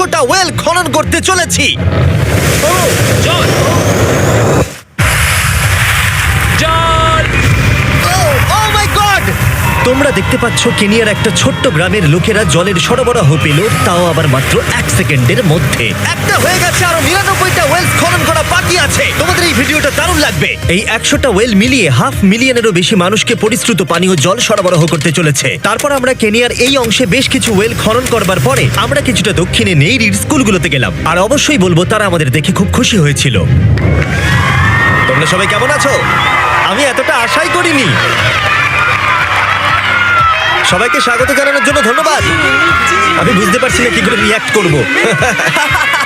একশোটা ওয়েল খনন করতে চলেছি। Oh my god! তোমরা দেখতে পাচ্ছ কেনিয়ার একটা ছোট্ট গ্রামের লোকেরা জলের সরবরাহ পেল তাও আবার মাত্র এক সেকেন্ডের মধ্যে। একটা হয়ে গেছে আরও নিরানব্বইটা ওয়েল খনন করা বাকি আছে। ভিডিওটা দারুণ লাগবে। এই একশোটা ওয়েল মিলিয়ে হাফ মিলিয়নেরও বেশি মানুষকে পরিশ্রুত পানীয় জল সরবরাহ করতে চলেছে। তারপর আমরা কেনিয়ার এই অংশে বেশ কিছু ওয়েল খনন করবার পরে আমরা কিছুটা দক্ষিণে নেইরির স্কুলগুলোতে গেলাম। আর অবশ্যই বলব, তারা আমাদের দেখে খুব খুশি হয়েছিল। তোমরা সবাই কেমন আছো? আমি এতটা আশাই করিনি। সবাইকে স্বাগত জানানোর জন্য ধন্যবাদ। আমি বুঝতে পারছি না কি করে রিয়াক্ট করব।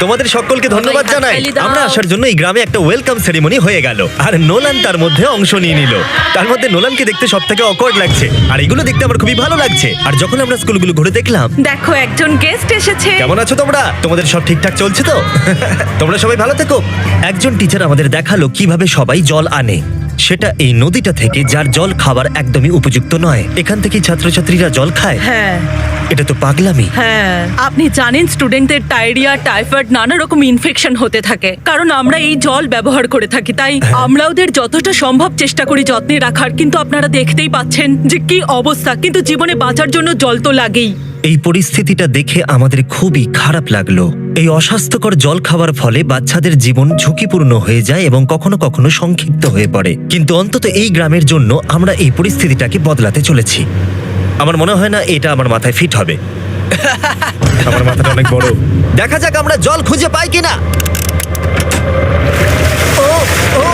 তোমাদের সকলকে ধন্যবাদ জানাই। দাও। আমরা আসার জন্য এই গ্রামে একটা ওয়েলকাম সেরিমনি হয়ে গেল। আর নোলান তার মধ্যে অংশ নিয়ে নিল। তার মধ্যে নোলানকে দেখতে সব থেকে অকওয়ার্ড লাগছে। আর এগুলো দেখতে আমার খুবই ভালো লাগছে। আর যখন আমরা স্কুলগুলো ঘুরে দেখলাম দেখো একজন গেস্ট এসেছে। কেমন আছো তোমরা? তোমাদের সব ঠিকঠাক চলছে তো? তোমরা সবাই ভালো থেকো। একজন টিচার আমাদের দেখাল কীভাবে সবাই জল আনে। সেটা এই নদীটা থেকে যার জল খাবার একদমই উপযুক্ত নয়। এখান থেকে ছাত্রছাত্রীরা জল খায়। হ্যাঁ। এটা তো পাগলামি। হ্যাঁ আপনি জানেন স্টুডেন্টদের ডায়রিয়া টাইফয়েড নানা রকম ইনফেকশন হতে থাকে। কারণ আমরা এই জল ব্যবহার করে থাকি তাই আমরা ওদের যতটা সম্ভব চেষ্টা করি যত্নে রাখার কিন্তু আপনারা দেখতেই পাচ্ছেন যে কি অবস্থা। কিন্তু জীবনে বাঁচার জন্য জল তো লাগেই। এই পরিস্থিতিটা দেখে আমাদের খুবই খারাপ লাগল। এই অস্বাস্থ্যকর জল খাওয়ার ফলে বাচ্চাদের জীবন ঝুঁকিপূর্ণ হয়ে যায় এবং কখনো কখনো সংক্ষিপ্ত হয়ে পড়ে। কিন্তু অন্তত এই গ্রামের জন্য আমরা এই পরিস্থিতিটাকে বদলাতে চলেছি। আমার মনে হয় না এটা আমার মাথায় ফিট হবে। আমার মাথাটা অনেক বড়। দেখা যাক আমরা জল খুঁজে পাই কিনা। ও ও।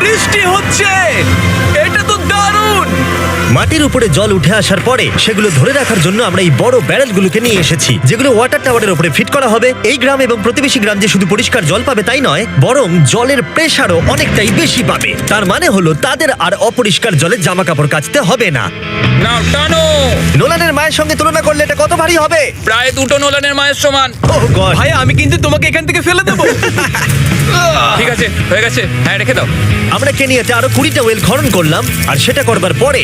বৃষ্টি হচ্ছে! এটা তো দারুণ মাটির উপরে জল উঠে আসার পরে সেগুলো ধরে রাখার জন্য আমরা এই বড় ব্যারেলগুলোকে নিয়ে এসেছি যেগুলো ওয়াটার টাওয়ারের উপরে ফিট করা হবে। এই গ্রাম এবং প্রতিবেশী গ্রাম যে শুধু পরিষ্কার জল পাবে তাই নয় বরং জলের প্রেশারও অনেকটাই বেশি পাবে। তার মানে হলো তাদের আর অপরিষ্কার জলে জামা কাপড় কাচতে হবে না। নাও টানো! নোলানের মায়ের সঙ্গে তুলনা করলে এটা কত ভারী হবে? প্রায় দুটো নোলানের মায়ের সমান! ভাই আমি কিন্তু তোমাকে এখান থেকে ফেলে দেবো। ঠিক আছে হয়ে গেছে। হ্যাঁ রেখে দাও। আমরা কেনিয়াতে আরও কুড়িটা ওয়েল খনন করলাম আর সেটা করবার পরে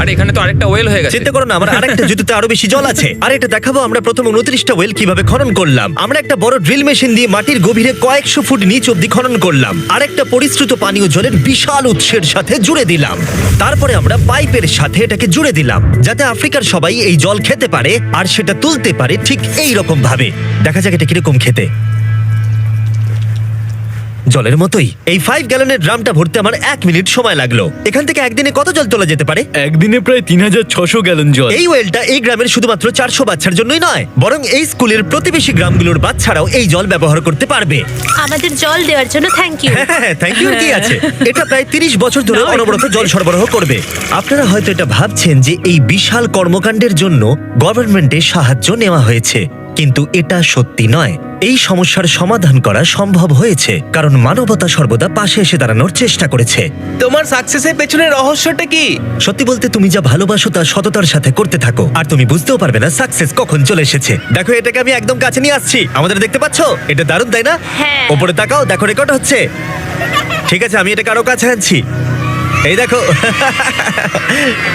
আরে এখানে তো আরেকটা ওয়েল হয়ে গেছে। চিন্তা করো না, আমার আরেকটা জুতোতে আরও বেশি জল আছে। আর এটা দেখাবো, আমরা প্রথম উনত্রিশটা ওয়েল কীভাবে খনন করলাম। আমরা একটা বড় ড্রিল মেশিন দিয়ে মাটির গভীরে কয়েকশো ফুট নিচ অব্দি খনন করলাম। আরেকটা পরিশ্রুত পানীয় জলের বিশাল উৎসের সাথে জুড়ে দিলাম। তারপরে আমরা পাইপের সাথে এটাকে জুড়ে দিলাম, যাতে আফ্রিকার সবাই এই জল খেতে পারে, আর সেটা তুলতে পারে ঠিক এই রকম ভাবে। দেখা যাক এটা কীরকম খেতে। জলের মতোই। এই ফাইভ গ্যালনের ড্রামটা ভরতে আমার এক মিনিট সময় লাগল। এখান থেকে একদিনে কত জল তোলা যেতে পারে? একদিনে প্রায় তিন হাজার ছশো গ্যালন জল। এই ওয়েলটা এই গ্রামের শুধুমাত্র চারশো বাচ্চার জন্যই নয় বরং এই স্কুলের প্রতিবেশী গ্রামগুলোর বাচ্চারাও এই জল ব্যবহার করতে পারবে। আমাদের জল দেওয়ার জন্য থ্যাংক ইউ হ্যাঁ থ্যাংক ইউ কি আছে। এটা প্রায় তিরিশ বছর ধরে অনবরত জল সরবরাহ করবে। আপনারা হয়তো এটা ভাবছেন যে এই বিশাল কর্মকাণ্ডের জন্য গভর্নমেন্টের সাহায্য নেওয়া হয়েছে। কিন্তু এটা সত্যি নয়। এই সমস্যার সমাধান করা সম্ভব হয়েছে কারণ মানবতা সর্বদা পাশে এসে দাঁড়ানোর চেষ্টা করেছে। তোমার সাকসেসের পেছনে রহস্যটা কি? সত্যি বলতে তুমি যা ভালোবাসো তা সততার সাথে করতে থাকো আর তুমি বুঝতেও পারবে না সাকসেস কখন চলে এসেছে। দেখো এটাকে আমি একদম কাছে নিয়ে আসছি। আমাদের দেখতে পাচ্ছো? এটা দারুণ তাই না? হ্যাঁ। ওপরে তাকাও দেখো রেকর্ড হচ্ছে। ঠিক আছে আমি এটাকে আরও কাছে আনছি। এই দেখো।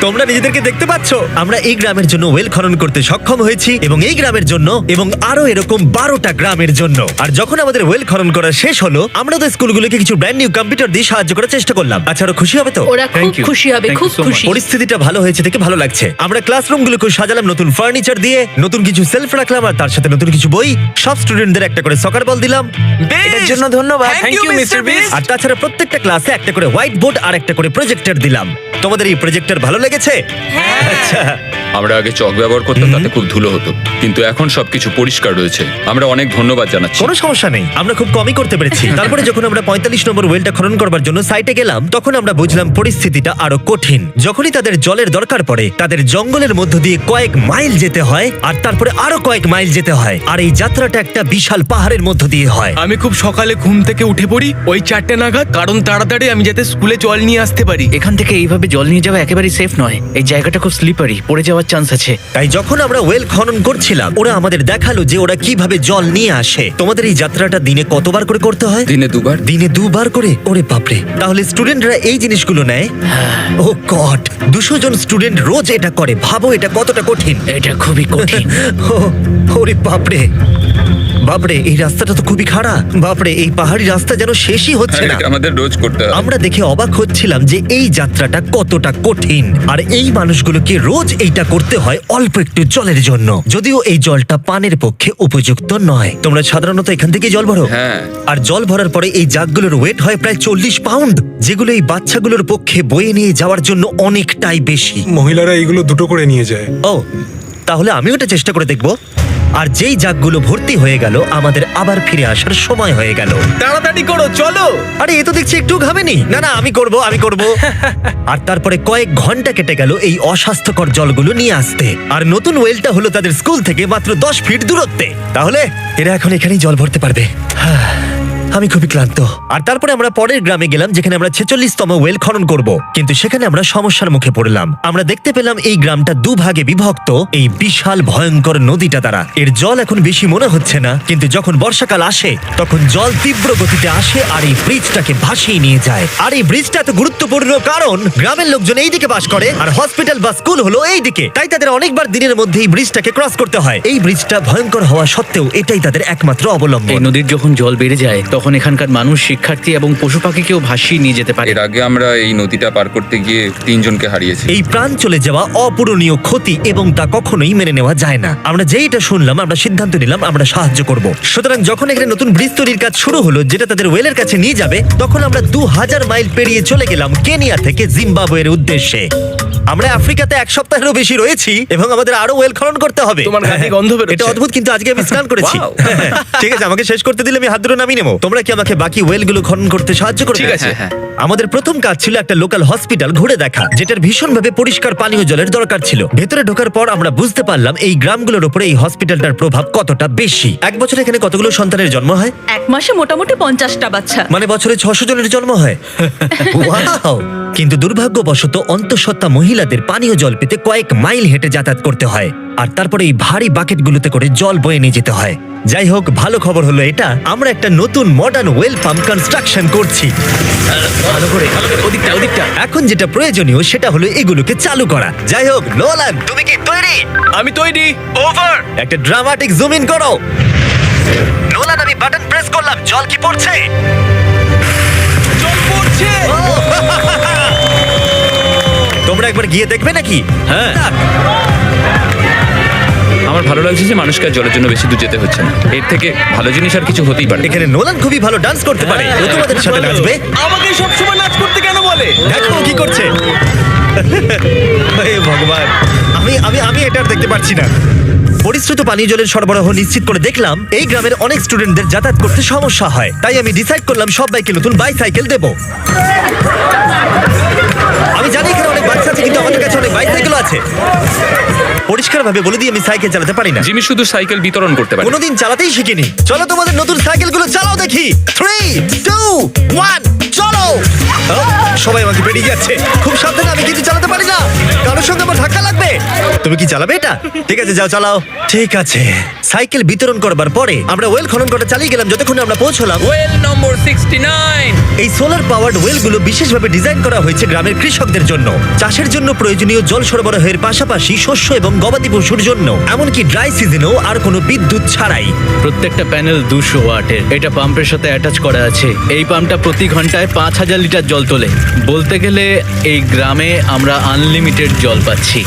তোমরা নিজেদেরকে দেখতে পাচ্ছ? আমরা এই গ্রামের জন্য ওয়েল খনন করতে সক্ষম হয়েছি এবং এই গ্রামের জন্য এবং আরও এরকম বারোটা গ্রামের জন্য। আর যখন আমাদের ওয়েল খনন করা শেষ হলো আমরা তো স্কুলগুলোকে কিছু ব্র্যান্ড নিউ কম্পিউটার দিয়ে সাহায্য করার চেষ্টা করলাম। আচ্ছা আরও খুশি হবে তো? ওরা খুব Thank you. খুশি হবে Thank খুব you so much. খুশি পরিস্থিতিটা ভালো হয়েছে দেখে ভালো লাগছে। আমরা ক্লাসরুমগুলোকে সাজালাম নতুন ফার্নিচার দিয়ে নতুন কিছু সেলফ রাখলাম আর তার সাথে নতুন কিছু বই সব স্টুডেন্টদের একটা করে সকার বল দিলাম। এটার জন্য ধন্যবাদ। Thank you, Mr. Beast. আর তাছাড়া প্রত্যেকটা ক্লাসে একটা করে হোয়াইট বোর্ড আর একটা করে প্রজেক্টর দিলাম। তোমাদের এই প্রজেক্টর ভালো লেগেছে? আচ্ছা। আমরা আগে চক ব্যবহার করতাম তাতে খুব ধুলো হতো। কিন্তু এখন সবকিছু পরিষ্কার রয়েছে। আমরা অনেক ধন্যবাদ জানাচ্ছি। কোনো সমস্যা নেই। আমরা খুব কমই করতে পেরেছি। তারপরে যখন আমরা পঁয়তাল্লিশ নম্বর ওয়েলটা খনন করবার জন্য সাইটে গেলাম তখন আমরা বুঝলাম পরিস্থিতিটা আরও কঠিন। যখনই তাদের জলের দরকার পড়ে তাদের জঙ্গলের মধ্য দিয়ে কয়েক মাইল যেতে হয় আর তারপরে আরও কয়েক মাইল যেতে হয়। আর এই যাত্রাটা একটা বিশাল পাহাড়ের মধ্য দিয়ে হয়। আমি খুব সকালে ঘুম থেকে উঠে পড়ি ওই চারটে নাগাদ কারণ তাড়াতাড়ি আমি যাতে স্কুলে জল নিয়ে আসতে পারি এখান থেকে এইভাবে জল নিয়ে যাওয়া একেবারেই সেফ নয়। এই জায়গাটা খুব স্লিপারি পড়ে যাওয়ার চান্স আছে। তাই যখন আমরা ওয়েল খনন করছিলাম ওরা আমাদের দেখাল যে ওরা কীভাবে জল নিয়ে আসে। তোমাদের এই যাত্রাটা দিনে কতবার করে করতে হয়? দিনে দুবার। দিনে দুবার করে? ওরে বাপরে। তাহলে স্টুডেন্টরা এই জিনিসগুলো নেয়? ও গড দুশো জন স্টুডেন্ট রোজ এটা করে। ভাবো এটা কতটা কঠিন। এটা খুবই কঠিন। ও, ওরে বাপরে। বাপরে এই রাস্তাটা তো খুবই খারাপ। বাপরে এই পাহাড়ি রাস্তা যেন শেষই হচ্ছে না। আমাদের রোজ করতে হবে। আমরা দেখে অবাক হচ্ছিলাম যে এই যাত্রাটা কতটা কঠিন। আর এই মানুষগুলোকে রোজ এইটা করতে হয় অল্প একটু জলের জন্য। যদিও এই জলটা পানের পক্ষে উপযুক্ত নয়। তোমরা সাধারণত এখান থেকে জল ভরো। হ্যাঁ। আর জল ভরার পরে এই জাগগুলোর ওয়েট হয় প্রায় চল্লিশ পাউন্ড যেগুলো এই বাচ্চাগুলোর পক্ষে বয়ে নিয়ে যাওয়ার জন্য অনেকটাই বেশি। মহিলারা এইগুলো দুটো করে নিয়ে যায়। ও তাহলে আমিও এটা চেষ্টা করে দেখব। আর যেই জাগগুলো ভর্তি হয়ে গেল আমাদের আবার ফিরে আসার সময় হয়ে গেল। তাড়াতাড়ি করো চলো। আরে এ তো দেখছি একটু ঘামেনি। না না আমি করব আমি করব। আর তারপরে কয়েক ঘণ্টা কেটে গেল এই অস্বাস্থ্যকর জলগুলো নিয়ে আসতে। আর নতুন ওয়েলটা হলো তাদের স্কুল থেকে মাত্র দশ ফিট দূরত্বে। তাহলে এরা এখন এখানেই জল ভরতে পারবে। হাহ, আমি খুবই ক্লান্ত। আর তারপরে আমরা পরের গ্রামে গেলাম যেখানে আমরা ছেচল্লিশতম ওয়েল খনন করব। কিন্তু সেখানে আমরা সমস্যার মুখে পড়লাম। আমরা দেখতে পেলাম এই গ্রামটা দুভাগে বিভক্ত। এই বিশাল ভয়ঙ্কর নদীটা দ্বারা। এর জল এখন বেশি মনে হচ্ছে না কিন্তু যখন বর্ষাকাল আসে তখন জল তীব্র গতিতে আসে আর এই ব্রিজটাকে ভাসিয়ে নিয়ে যায়। আর এই ব্রিজটা এত গুরুত্বপূর্ণ কারণ গ্রামের লোকজন এই দিকে বাস করে আর হসপিটাল বা স্কুল হলো এই দিকে তাই তাদের অনেকবার দিনের মধ্যে এই ব্রিজটাকে ক্রস করতে হয়। এই ব্রিজটা ভয়ঙ্কর হওয়া সত্ত্বেও এটাই তাদের একমাত্র এই অবলম্বন নদীর যখন জল বেড়ে যায় তখন এখানকার মানুষ শিক্ষার্থী এবং পশু পাখিকেও ভাসিয়ে নিয়ে যেতে পারে। এর আগে আমরা এই নদীটা পার করতে গিয়ে তিনজনকে হারিয়েছি। এই প্রাণ চলে যাওয়া অপূরণীয় ক্ষতি এবং তা কখনোই মেনে নেওয়া যায় না। আমরা যেইটা শুনলাম আমরা সিদ্ধান্ত নিলাম আমরা সাহায্য করব। সুতরাং যখন এখানে নতুন ব্রিজ তৈরির কাজ শুরু হলো যেটা তাদের ওয়েলের কাছে নিয়ে যাবে তখন আমরা দু হাজার মাইল পেরিয়ে চলে গেলাম কেনিয়া থেকে জিম্বাবুয়ের উদ্দেশ্যে। আমরা আফ্রিকাতে এক সপ্তাহেরও বেশি রয়েছি এবং আমাদের আরও ওয়েল খনন করতে হবে। তোমার গা গন্ধ বেরোচ্ছে। এটা অদ্ভুত কিন্তু আজকে আমি স্নান করেছি। Wow! ঠিক আছে আমাকে শেষ করতে দিলে আমি হাত ধরে নামিয়ে নেব। তোমরা কি আমাকে বাকি ওয়েলগুলো খনন করতে সাহায্য করবে? ঠিক আছে। হ্যাঁ, আমাদের প্রথম কাজ ছিল একটা লোকাল হসপিটাল ঘুরে দেখা যেটার ভীষণভাবে পরিষ্কার পানীয় জলের দরকার ছিল। ভেতরে ঢোকার পর আমরা বুঝতে পারলাম এই গ্রামগুলোর উপরে এই হসপিটালটার প্রভাব কতটা বেশি। এক বছর এখানে কতগুলো সন্তানের জন্ম হয়? এক মাসে মোটামুটি পঞ্চাশটা বাচ্চা। মানে বছরে ছশো জনের জন্ম হয়। Wow! কিন্তু দুর্ভাগ্যবশত অন্তঃসত্ত্বা মহিলাদের পানীয় জল পেতে কয়েক মাইল হেঁটে যাতায়াত করতে হয়। আর তারপরে এই ভারী বাকেটগুলোতে করে জল বয়ে নিয়ে যেতে হয়। যাই হোক ভালো খবর হলো এটা আমরা একটা নতুন মডার্ন ওয়েল পাম্প কনস্ট্রাকশন করছি। ভালো করে ওদিকটা ওদিকটা। এখন যেটা প্রয়োজনীয় সেটা হলো এগুলোকে চালু করা। যাই হোক নোলান তুমি কি তৈরি? আমি তৈরি। ওভার একটা ড্রামাটিক জুম ইন করো। নোলান আমি বাটন প্রেস করলাম জল কি পড়ছে? জল পড়ছে! তোমরা একবার গিয়ে দেখবে নাকি? হ্যাঁ। আমার ভালো লাগছে যে মানুষকে আর জলের জন্য বেশি দূর যেতে হচ্ছে না। এর থেকে ভালো জিনিস আর কিছু হতেই পারে এখানে নোলান খুবই ভালো ডান্স করতে পারে। ও তোমাদের সাথে নাচবে? আমাকে সব সময় নাচ করতে কেন বলে? দেখো ও কি করছে। হে ভগবান। আমি আমি আমি এটা আর দেখতে পারছি না। পরিশ্রুত পানীয় জলের সরবরাহ নিশ্চিত করে দেখলাম এই গ্রামের অনেক স্টুডেন্টদের যাতায়াত করতে সমস্যা হয়। তাই আমি ডিসাইড করলাম সবাইকে নতুন বাইসাইকেল দেব। আমি জানি এখানে বাচ্চা আছে কিন্তু আমাদের কাছে অনেক বাইসাইকেলও আছে। পরিষ্কারভাবে বলে দিই আমি সাইকেল চালাতে পারি না। জিমি শুধু সাইকেল বিতরণ করতে পারে। কোনোদিন চালাতেই শিখিনি। চলো তোমাদের নতুন সাইকেলগুলো চালাও দেখি। থ্রি টু ওয়ান চলো! সবাই আমাকে বেরিয়ে যাচ্ছে। খুব সাবধানে আমি কিছু চালাতে পারি না। কারোর সঙ্গে আমার ধাক্কা লাগবে। তুমি কি চালাবে এটা? ঠিক আছে যাও চালাও। ঠিক আছে। সাইকেল বিতরণ করবার পরে আমরা ওয়েল খনন করা চালিয়ে গেলাম যতক্ষণ আমরা পৌঁছলাম। Well number sixty nine. এই সোলার পাওয়ার্ড ওয়েলগুলো বিশেষভাবে ডিজাইন করা হয়েছে গ্রামের কৃষকদের জন্য। চাষের জন্য প্রয়োজনীয় জল সরবরাহের পাশাপাশি শস্য এবং গবাদি পশুর জন্য। এমনকি ড্রাই সিজনেও আর কোনো বিদ্যুৎ ছাড়াই। প্রত্যেকটা প্যানেল দুশো ওয়াটের। এটা পাম্পের সাথে অ্যাটাচ করা আছে। এই পাম্পটা প্রতি ঘন্টায় পাঁচ হাজার লিটার জল তোলে। বলতে গেলে এই গ্রামে আমরা আনলিমিটেড জল পাচ্ছি।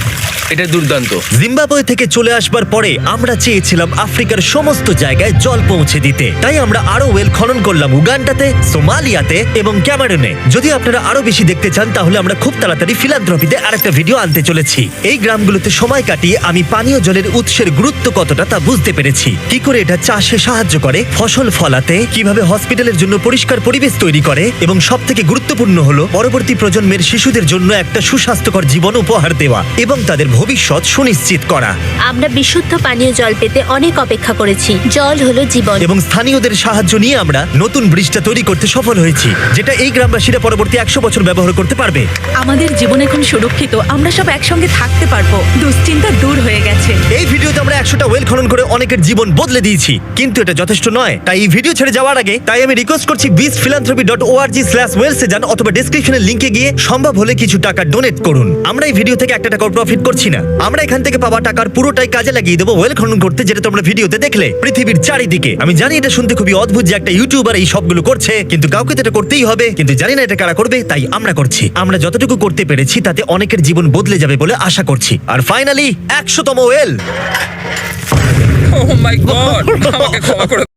এটা দুর্দান্ত। জিম্বাবুয়ে থেকে চলে আসবার পরে আমরা চেয়েছিলাম আফ্রিকার সমস্ত জায়গায় জল পৌঁছে দিতে। তাই আমরা আরও ওয়েল খনন করলাম উগান্ডাতে, সোমালিয়াতে এবং ক্যামারুনে। যদি আপনারা আরও বেশি দেখতে চান, তাহলে আমরা খুব তাড়াতাড়ি ফিলান্থ্রপিতে আরেকটা ভিডিও আনতে চলেছি। এই গ্রামগুলোতে সময় কাটিয়ে আমি পানীয় জলের উৎসের গুরুত্ব কতটা তা বুঝতে পেরেছি। কি করে এটা চাষে সাহায্য করে, ফসল ফলাতে, কীভাবে হসপিটালের জন্য পরিষ্কার পরিবেশ তৈরি করে এবং সব থেকে গুরুত্বপূর্ণ হলো, পরবর্তী প্রজন্মের শিশুদের জন্য একটা সুস্বাস্থ্যকর জীবন উপহার দেওয়া এবং তাদের ভবিষ্যৎ সুনিশ্চিত করা। আমরা বিশুদ্ধ পানীয় জল পেতে অনেক অপেক্ষা করেছি। জল হলো জীবন। এবং স্থানীয়দের সাহায্য নিয়ে আমরা নতুন ব্রিজটা তৈরি করতে সফল হয়েছি যেটা এই গ্রামবাসীরা পরবর্তী একশো বছর ব্যবহার করতে পারবে। আমাদের জীবন এখন সুরক্ষিত আমরা সব একসঙ্গে থাকতে পারব। দুশ্চিন্তা দূর হয়ে গেছে। এই ভিডিওতে আমরা একশোটা ওয়েল খনন করে অনেকের জীবন বদলে দিয়েছি কিন্তু এটা যথেষ্ট নয়। তাই এই ভিডিও ছেড়ে যাওয়ার আগে তাই আমি রিকোয়েস্ট করছি বিস philanthropy dot O R G slash ওয়েলসে যান অথবা ডিসক্রিপশনের লিঙ্কে গিয়ে সম্ভব হলে কিছু টাকা ডোনেট করুন। আমরা এই ভিডিও থেকে একটা টাকাও প্রফিট করছি না। আমরা এখান থেকে পাওয়া টাকার পুরোটাই কাজে লাগিয়ে দেবো ওয়েল খনন করতে, যেটা তোমরা ভিডিওতে দেখলে। পৃথিবীর চারিদিকে। আমি জানি এটা শুনতে খুবই অদ্ভুত যে একটা ইউটিউবার এই সবগুলো করছে, কিন্তু কাউকে তো এটা করতেই হবে। কিন্তু জানি না এটা কারা করবে, তাই আমরা করছি। আমরা যতটুকু করতে পেরেছি, তাতে অনেকের জীবন বদলে যাবে বলে আশা করছি। আর ফাইনালি একশোতম ওয়েল। ও করে